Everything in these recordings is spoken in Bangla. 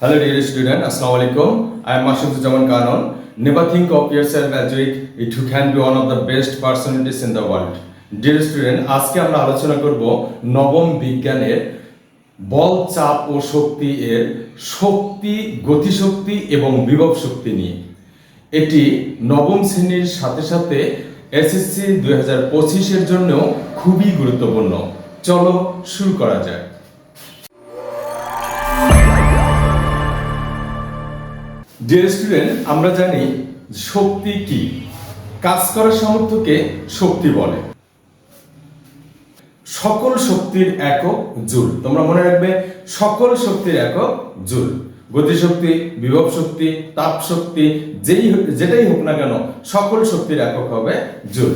Hello dear student, Assalamu alaikum. I am Mashuddin Kanon. Never think of yourself as weak if you can be one of the best personalities in the world. Dear student, আজকে আমরা আলোচনা করব নবম বিজ্ঞানের বল চাপ ও শক্তি এর শক্তি গতিশক্তি এবং বিভব শক্তি নিয়ে এটি নবম শ্রেণির সাথে সাথে এসএসসি দুই হাজার পঁচিশের জন্যও খুবই গুরুত্বপূর্ণ চলো শুরু করা যাক ডিয়ার স্টুডেন্ট আমরা জানি শক্তি কি। কাজ করার সামর্থ্যকে শক্তি বলে। সকল শক্তির একক জুল। তোমরা মনে রাখবে, সকল শক্তির একক জুল। গতিশক্তি, বিভব শক্তি, তাপ শক্তি, যেই যেটাই হোক না কেন, সকল শক্তির একক হবে জুল।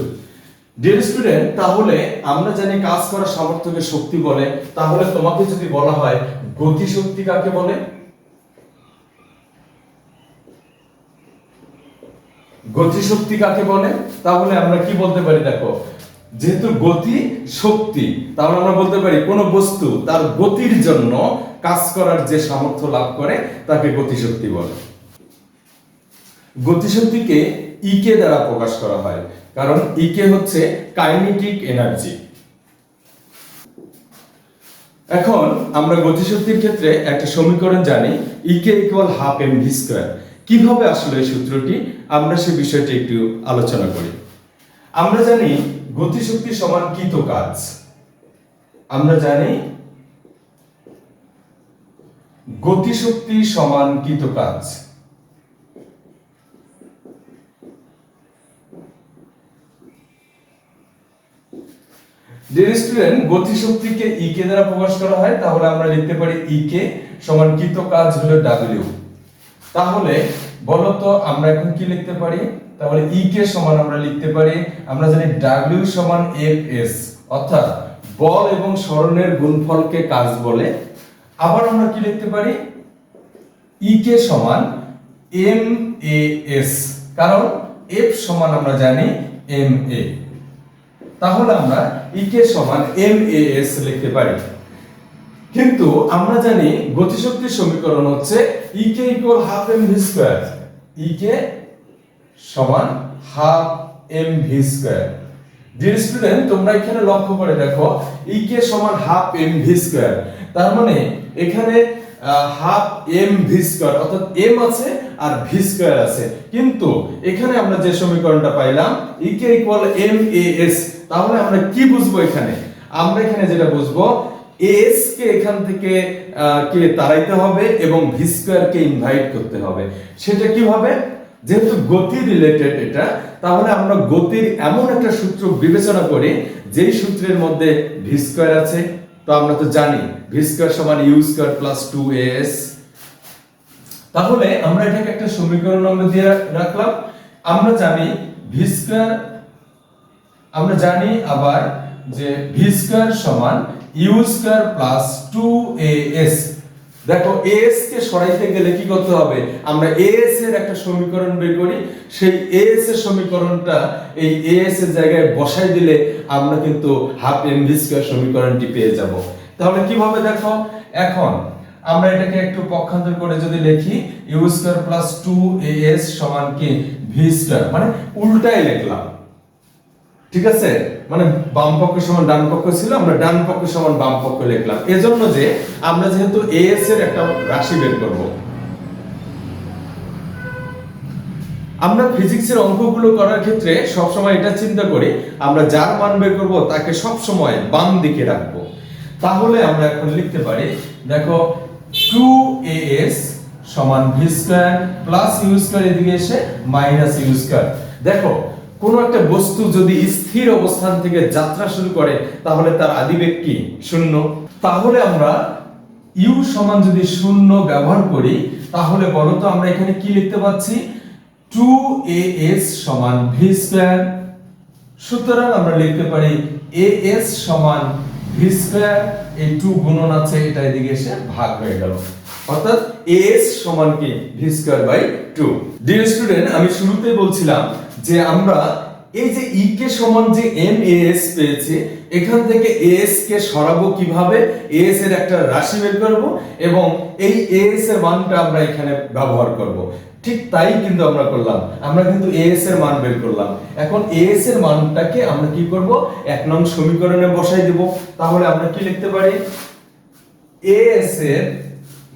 ডিয়ার স্টুডেন্ট তাহলে আমরা জানি কাজ করার সামর্থ্যকে শক্তি বলে। তাহলে তোমাকে যদি বলা হয়, গতিশক্তি কাকে বলে? গতিশক্তি কাকে বলে? তাহলে আমরা কি বলতে পারি দেখো? যেহেতু গতি শক্তি, তাহলে আমরা বলতে পারি কোন বস্তু তার গতির জন্য কাজ করার যে সামর্থ্য লাভ করে, তাকে গতিশক্তি বলে। গতিশক্তিকে ইকে দ্বারা প্রকাশ করা হয়, কারণ ইকে হচ্ছে কাইনেটিক এনার্জি। এখন আমরা গতিশক্তির ক্ষেত্রে একটা সমীকরণ জানি E K equal half M V square কীভাবে আসলে এই সূত্রটি? আমরা সে বিষয়টি একটু আলোচনা করি। আমরা জানি গতিশক্তি সমান কৃত কাজ? আমরা জানি গতিশক্তি সমান কৃত কাজ? ডিয়ার স্টুডেন্ট গতিশক্তিকে ইকে দ্বারা প্রকাশ করা হয়, তাহলে আমরা লিখতে পারি ইকে সমান কৃত কাজ হলো ডাব্লিউ তাহলে বলতো আমরা এখন কি লিখতে পারি? তাহলে ই কে সমান আমরা লিখতে পারি, আমরা জানি ডাব্লিউ সমান এফ এস অর্থাৎ বল এবং স্মরণের গুণফলকে কাজ বলে। আবার আমরা কি লিখতে পারি? ই কে সমান এম এ এস কারণ এফ সমান আমরা জানি এম এ তাহলে আমরা ই কে সমান এম এ এস লিখতে পারি। কিন্তু আমরা জানি গতিশক্তির সমীকরণ হচ্ছে E K equal half M V square E K সমান half M V square dear student তোমরা এখানে লক্ষ্য করে দেখো ইকে সমান হাফ এম ভি স্কোয়ার তার মানে এখানে হাফ এম ভি স্কোয়ার অর্থাৎ এম আছে আর ভি স্কোয়ার আছে। কিন্তু এখানে আমরা যে সমীকরণটা পাইলাম ইকে ইকুয়াল এম এ এস তাহলে আমরা কি বুঝব এখানে? আমরা এখানে যেটা বুঝব এস কে এখান থেকে কে তাড়াইতে হবে এবং ভি স্কোয়ার কে ইনভাইট করতে হবে। সেটা যেহেতু গতি রিলেটেড এটা, তাহলে আমরা গতির এমন একটা সূত্র বিবেচনা করি, যেই সূত্রের মধ্যে ভি স্কোয়ার আছে। তো আমরা তো জানি ভি স্কোয়ার সমান U square plus two S তাহলে আমরা এটাকে একটা সমীকরণ আমরা দিয়ে রাখলাম। আমরা জানি ভি স্কোয়ার আমরা জানি আবার যে ভি স্কোয়ার সমান U square plus two A S দেখো এস কে সরাইতে গেলে কি করতে হবে? আমরা এস এর একটা সমীকরণ বের করি। সেই এস এর সমীকরণটা এই এস এর জায়গায় বসাই দিলে আমরা কিন্তু হাফ এম ভি স্কোয়ার সমীকরণটি পেয়ে যাব। তাহলে কীভাবে দেখো? এখন আমরা এটাকে একটু পক্ষান্তর করে যদি লিখি U square plus two A S সমান কি? ভি স্কোয়ার মানে উল্টাই লিখলাম। ঠিক আছে? মানে বাম পক্ষ সমান ডান পক্ষ ছিল, আমরা ডান পক্ষ সমান বাম পক্ষ লিখলাম। এজন্য যে আমরা যেহেতু এস এর একটা রাশি বের করব, আমরা ফিজিক্সের অঙ্কগুলো করার ক্ষেত্রে সবসময় এটা চিন্তা করি, আমরা যার মান বের করব তাকে সবসময় বাম দিকে রাখব। তাহলে আমরা এখন লিখতে পারি, দেখো টু এস সমান V square plus U square এদিকে এসে মাইনাস ইউ স্কোয়ার দেখো কোন একটা বস্তু যদি স্থির অবস্থান থেকে যাত্রা শুরু করে, তাহলে তার আদিবেগ কি? শূন্য। তাহলে আমরা ইউ সমান যদি শূন্য ব্যবহার করি, তাহলে বলো তো আমরা এখানে কি লিখতে পাচ্ছি? টু এ এস সমান ভি স্কোয়ার সুতরাং আমরা লিখতে পারি এ এস সমান ভি স্কোয়ার এই টু গুণন আছে, এটা এদিকে এসে ভাগ হয়ে গেল। অর্থাৎ এস সমান কি? V square by two dear student আমি শুরুতে বলছিলাম যে আমরা এই যে ই কে সমান যে এম এস পেয়েছে, এখান থেকে এস কে সরাবো কীভাবে? এস এর একটা রাশি বের করব এবং এই এস এর মানটা আমরা এখানে ব্যবহার করব। ঠিক তাই কিন্তু আমরা করলাম। আমরা কিন্তু এস এর মান বের করলাম। এখন এস এর মানটাকে আমরা কি করব? এক নং সমীকরণে বসাই দেব। তাহলে আমরা কি লিখতে পারি? এ এস এর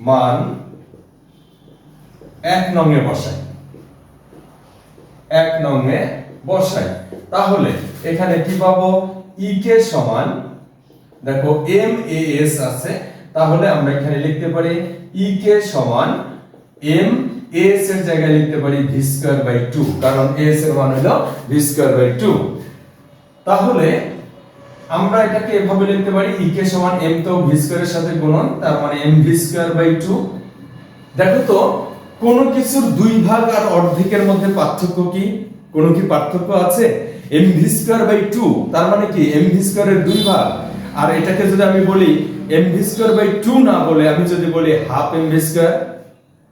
মান এক নংয়ে বসাই। এক নংয়ে বসাই। তাহলে এখানে কি পাবো? ই কে সমান, দেখো এম এ এস আছে, তাহলে আমরা এখানে লিখতে পারি ই কে সমান এম এস এর জায়গায় লিখতে পারি ভি স্কয়ার বাই টু কারণ এস এর মান হলো ভি স্কয়ার বাই টু তাহলে আমরা এটাকে এভাবে লিখতে পারি ই কে সমান এম তো ভি স্কয়ারের সাথে গুণন, তার মানে M V square by two দেখো তো কোন কিছুর দুই ভাগ আর অর্ধেকের মধ্যে পার্থক্য কি? কোনো কি পার্থক্য আছে? M V square by two তার মানে কি? এম ভি স্কয়ারের দুই ভাগ। আর এটাকে যদি আমি বলি M V square by two না বলে আমি যদি বলি হাফ এম ভি স্কয়ার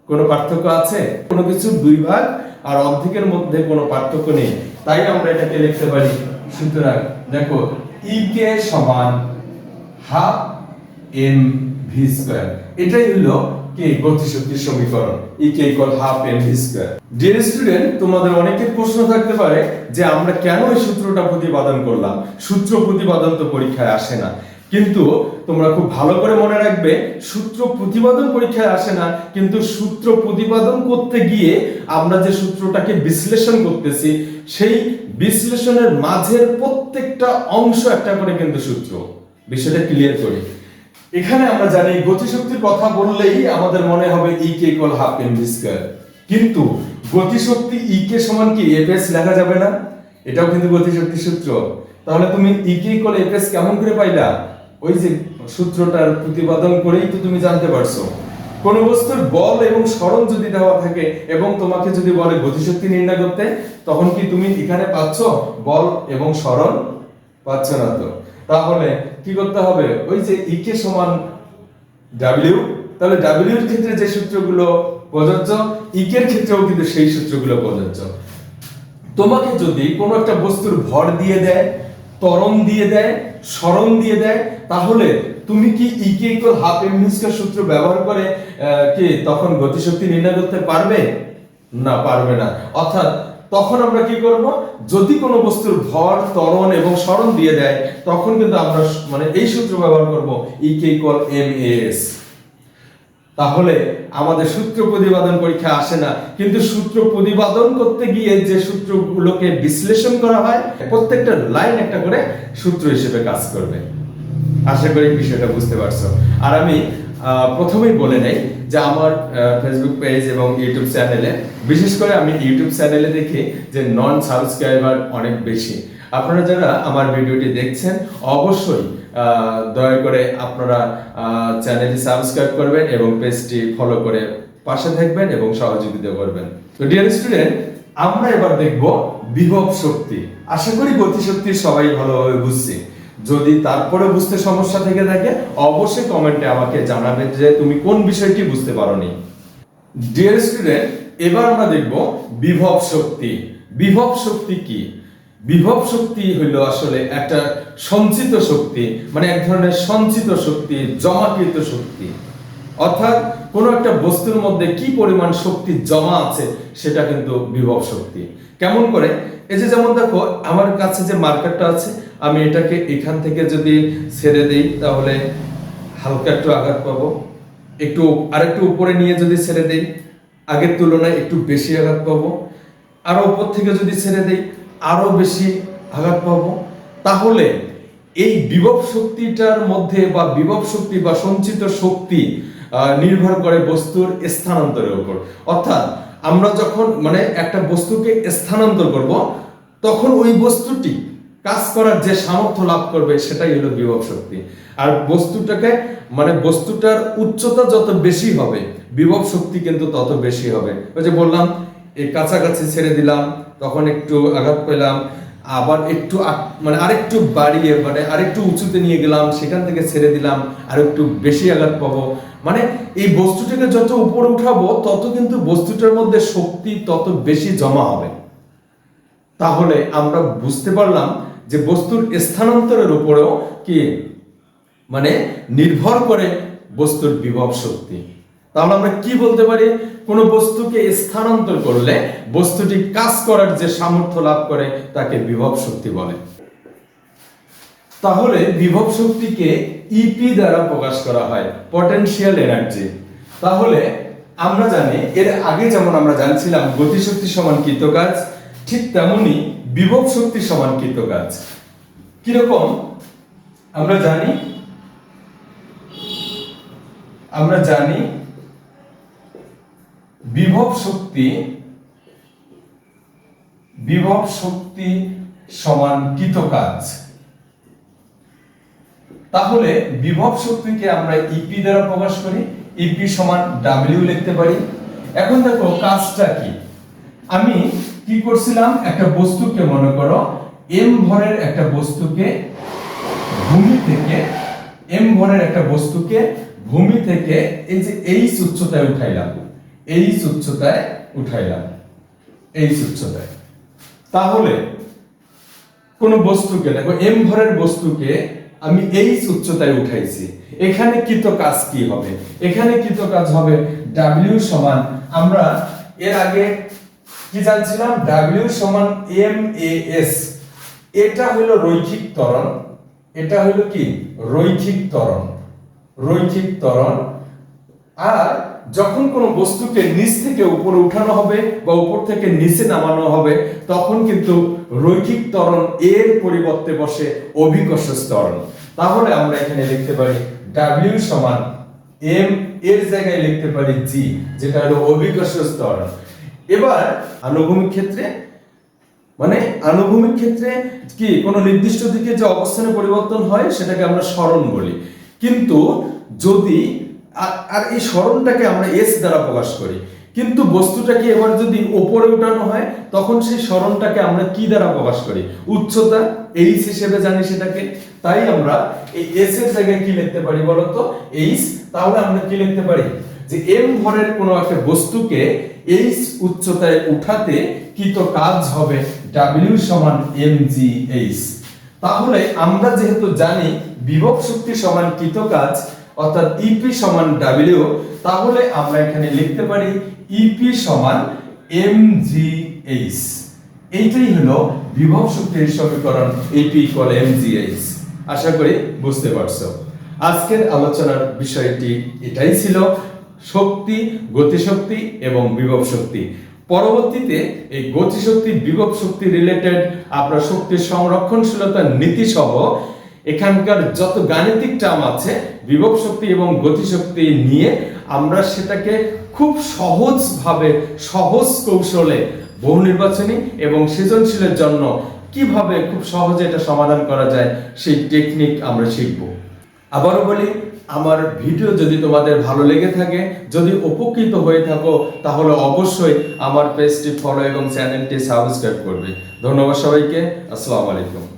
কোনো পার্থক্য আছে? কোনো কিছুর দুই ভাগ আর অর্ধেকের মধ্যে কোনো পার্থক্য নেই। তাই আমরা এটাকে লিখতে পারি। সুতরাং দেখো ই কে সমান হাফ এম ভি স্কয়ার এটাই হলো কে গতিশক্তির সমীকরণ? E K equal half M square dear student তোমাদের অনেকের প্রশ্ন থাকতে পারে যে আমরা কেন এই সূত্রটা প্রতিপাদন করলাম? সূত্র প্রতিপাদন তো পরীক্ষায় আসে না। কিন্তু তোমরা খুব ভালো করে মনে রাখবে, সূত্র প্রতিপাদন পরীক্ষায় আসে না, কিন্তু সূত্র প্রতিপাদন করতে গিয়ে আমরা যে সূত্রটাকে বিশ্লেষণ করতেছি, সেই বিশ্লেষণের মাঝের প্রত্যেকটা অংশ একটা করে কিন্তু সূত্র। বিষয়টা ক্লিয়ার করি। এখানে আমরা জানি গতিশক্তির কথা বললেই আমাদের মনে হবে E K equal half M V square কিন্তু গতিশক্তি ই কে সমান কি? এফ এস লেখা যাবে না। এটাও কিন্তু গতিশক্তির সূত্র। তাহলে তুমি E K equal F S কেমন করে পাইলা? ওই যে সূত্রটার প্রতিপাদন করেই তো তুমি জানতে পারছ। কোন বস্তুর বল এবং স্মরণ যদি দেওয়া থাকে এবং তোমাকে যদি বলে গতিশক্তি নির্ণয় করতে, তখন কি তুমি এখানে পাচ্ছ বল এবং স্মরণ পাচ্ছ না তো। তাহলে কি করতে হবে? ওই যে ই কে সমান ডাব্লিউ তাহলে ডাব্লিউ এর ক্ষেত্রে যে সূত্রগুলো প্রযোজ্য ইকের ক্ষেত্রেও কিন্তু সেই সূত্রগুলো প্রযোজ্য। তোমাকে যদি কোনো একটা বস্তুর ভর দিয়ে দেয়, ত্বরণ দিয়ে দেয় স্মরণ দিয়ে দেয়, তাহলে তুমি কি ইকে ইকুয়াল হাফ এম সূত্র ব্যবহার করে কি তখন গতিশক্তি নির্ণয় করতে পারবে? না পারবে না। অর্থাৎ তখন আমরা কি করব? যদি কোনো বস্তুর ভর, ত্বরণ এবং স্মরণ দিয়ে দেয়, তখন কিন্তু আমরা মানে এই সূত্র ব্যবহার করব ইকে ইকুয়াল এম এস তাহলে আমাদের সূত্র প্রতিপাদন পরীক্ষা আসে না। কিন্তু সূত্র প্রতিপাদন করতে গিয়ে যে সূত্রগুলোকে বিশ্লেষণ করা হয়, প্রত্যেকটা লাইন একটা করে সূত্র হিসেবে কাজ করবে। আশা করি বিষয়টা বুঝতে পারছ। আর আমি প্রথমেই বলে নেই যে আমার ফেসবুক পেজ এবং ইউটিউব চ্যানেলে বিশেষ করে আমি ইউটিউব চ্যানেলে দেখি যে নন সাবস্ক্রাইবার অনেক বেশি। আপনারা যারা আমার ভিডিওটি দেখছেন, অবশ্যই দয়া করে আপনারা চ্যানেলটি সাবস্ক্রাইব করবেন এবং পেজটি ফলো করে পাশে থাকবেন এবং সহযোগিতা করবেন। তো ডিয়ার স্টুডেন্ট আমরা এবার দেখব বিভব শক্তি। আশা করি গতিশক্তি সবাই ভালোভাবে বুঝছি। যদি তারপরে বুঝতে সমস্যা থেকে থাকে, অবশ্যই কমেন্টে আমাকে জানাবে যে তুমি কোন বিষয়টি বুঝতে পারোনি। ডিয়ার স্টুডেন্ট এবার আমরা দেখব বিভব শক্তি। বিভব শক্তি কি? বিভব শক্তি হইল আসলে একটা সঞ্চিত শক্তি মানে এক ধরনের সঞ্চিত শক্তি, জমাকৃত শক্তি। অর্থাৎ কোনো একটা বস্তুর মধ্যে কি পরিমাণ শক্তি জমা আছে, সেটা কিন্তু বিভব শক্তি। কেমন করে? এই যে যেমন দেখো, আমার কাছে যে মার্কারটা আছে আমি এটাকে এখান থেকে যদি ছেড়ে দেই, তাহলে হালকা একটু আঘাত পাবো। একটু আরেকটু উপরে নিয়ে যদি ছেড়ে দেই, আগের তুলনায় একটু বেশি আঘাত পাবো। আরও উপর থেকে যদি ছেড়ে দেই, আরও বেশি আঘাত পাবো। তাহলে এই বিভব শক্তিটার মধ্যে বা বিভব শক্তি বা সঞ্চিত শক্তি নির্ভর করে বস্তুর স্থানান্তরের উপর। অর্থাৎ আমরা যখন মানে একটা বস্তুকে স্থানান্তর করব, তখন ওই বস্তুটি কাজ করার যে সামর্থ্য লাভ করবে, সেটাই হলো বিভব শক্তি। আর বস্তুটাকে মানে বস্তুটার উচ্চতা যত বেশি হবে, বিভব শক্তি কিন্তু তত বেশি হবে। ওই যে বললাম, এই কাছাকাছি ছেড়ে দিলাম, তখন একটু আঘাত পেলাম, আবার একটু মানে আরেকটু বাড়িয়ে মানে আরেকটু উঁচুতে নিয়ে গেলাম, সেখান থেকে ছেড়ে দিলাম, আর একটু বেশি আঘাত পাবো। মানে এই বস্তুটাকে যত উপরে উঠাবো, তত কিন্তু বস্তুটার মধ্যে শক্তি তত বেশি জমা হবে। তাহলে আমরা বুঝতে পারলাম যে বস্তুর স্থানান্তরের উপরেও কি মানে নির্ভর করে বস্তুর বিভব শক্তি। তাহলে আমরা কি বলতে পারি? কোন বস্তুকে স্থানান্তর করলে বস্তুটি কাজ করার যে সামর্থ্য লাভ করে তাকে বিভব শক্তি বলে। তাহলে বিভব শক্তিকে ইপি দ্বারা প্রকাশ করা হয় পটেনশিয়াল এনার্জি তাহলে আমরা জানি, এর আগে যেমন আমরা জানছিলাম গতিশক্তি সমান কৃত কাজ ঠিক তেমনি বিভব শক্তি সমান কৃত কাজ কীরকম? আমরা জানি আমরা জানি বিভব শক্তি বিভব শক্তি সমান কৃত কাজ তাহলে বিভব শক্তিকে আমরা ইপি দ্বারা প্রকাশ করি। ইপি সমান ডাব্লিউ লিখতে পারি। এখন দেখো কাজটা কি? আমি কি করছিলাম? একটা বস্তুকে মনে করো এম ভরের একটা বস্তুকে ভূমি থেকে এম ভরের একটা বস্তুকে ভূমি থেকে এই যে এইচ উচ্চতায় উঠাইলাম এইচ উচ্চতায় উঠাইলাম এইচ উচ্চতায়। তাহলে কোন বস্তুকে, দেখো এম ভরের বস্তুকে আমি এই উচ্চতায় উঠাইছি। এখানে কৃত কাজ কি হবে? এখানে কৃত কাজ হবে? ডাব্লিউ সমান, আমরা এর আগে কি জানছিলাম? ডাব্লিউ সমান এম এ এস এটা হলো রৈখিক ত্বরণ। এটা হলো কি? রৈখিক ত্বরণ। রৈখিক ত্বরণ। আর যখন কোনো বস্তুকে নিচ থেকে উপরে উঠানো হবে বা উপর থেকে নিচে নামানো হবে, তখন কিন্তু রৈখিক ত্বরণ এর পরিবর্তে বসে অভিকর্ষ ত্বরণ। তাহলে আমরা এখানে লিখতে পারি ডাব্লিউ সমান এম এর জায়গায় লিখতে পারি জি যেটা হলো অভিকর্ষ ত্বরণ। এবার আনুভূমিক ক্ষেত্রে মানে আনুভূমিক ক্ষেত্রে কি কোনো নির্দিষ্ট দিকে যে অবস্থানে পরিবর্তন হয় সেটাকে আমরা স্মরণ বলি। কিন্তু যদি আর- এই স্মরণটাকে আমরা এস দ্বারা প্রকাশ করি, কিন্তু বস্তুটাকে এবার যদি ওপরে উঠানো হয়, তখন সেই স্মরণটাকে আমরা কি দ্বারা প্রকাশ করি? উচ্চতা এইচ হিসেবে জানি সেটাকে। তাই আমরা এই এস এর জায়গায় কি লিখতে পারি বলতো? এইচ তাহলে আমরা কি লিখতে পারি? যে এম ভরের কোনো একটা বস্তুকে এইচ উচ্চতায় উঠাতে কৃত কাজ হবে? ডাব্লিউ সমান এম জি এইচ তাহলে আমরা যেহেতু জানি বিভব শক্তি সমান কৃত কাজ, অর্থাৎ ইপি সমান ডাব্লিউ তাহলে আমরা এখানে লিখতে পারি ইপি সমান এম জি এইচ এইটাই হলো বিভব শক্তির সমীকরণ E P equal M G H আশা করি বুঝতে পারছ। আজকের আলোচনার বিষয়টি এটাই ছিল। শক্তি, গতিশক্তি এবং বিভব শক্তি। পরবর্তীতে এই গতিশক্তি, বিভব শক্তি রিলেটেড আপনার শক্তির সংরক্ষণশীলতার নীতি সহ এখানকার যত গাণিতিক টার্ম আছে, বিভব শক্তি এবং গতিশক্তি নিয়ে আমরা সেটাকে খুব সহজভাবে, সহজ কৌশলে বহু নির্বাচনী এবং সৃজনশীলের জন্য কীভাবে খুব সহজে এটা সমাধান করা যায়, সেই টেকনিক আমরা শিখব। আবারও বলি আমার ভিডিও যদি তোমাদের ভালো লেগে থাকে, যদি উপকৃত হয়ে থাকো, তাহলে অবশ্যই আমার পেজটি ফলো এবং চ্যানেলটি সাবস্ক্রাইব করবে। ধন্যবাদ সবাইকে। আসসালামু আলাইকুম।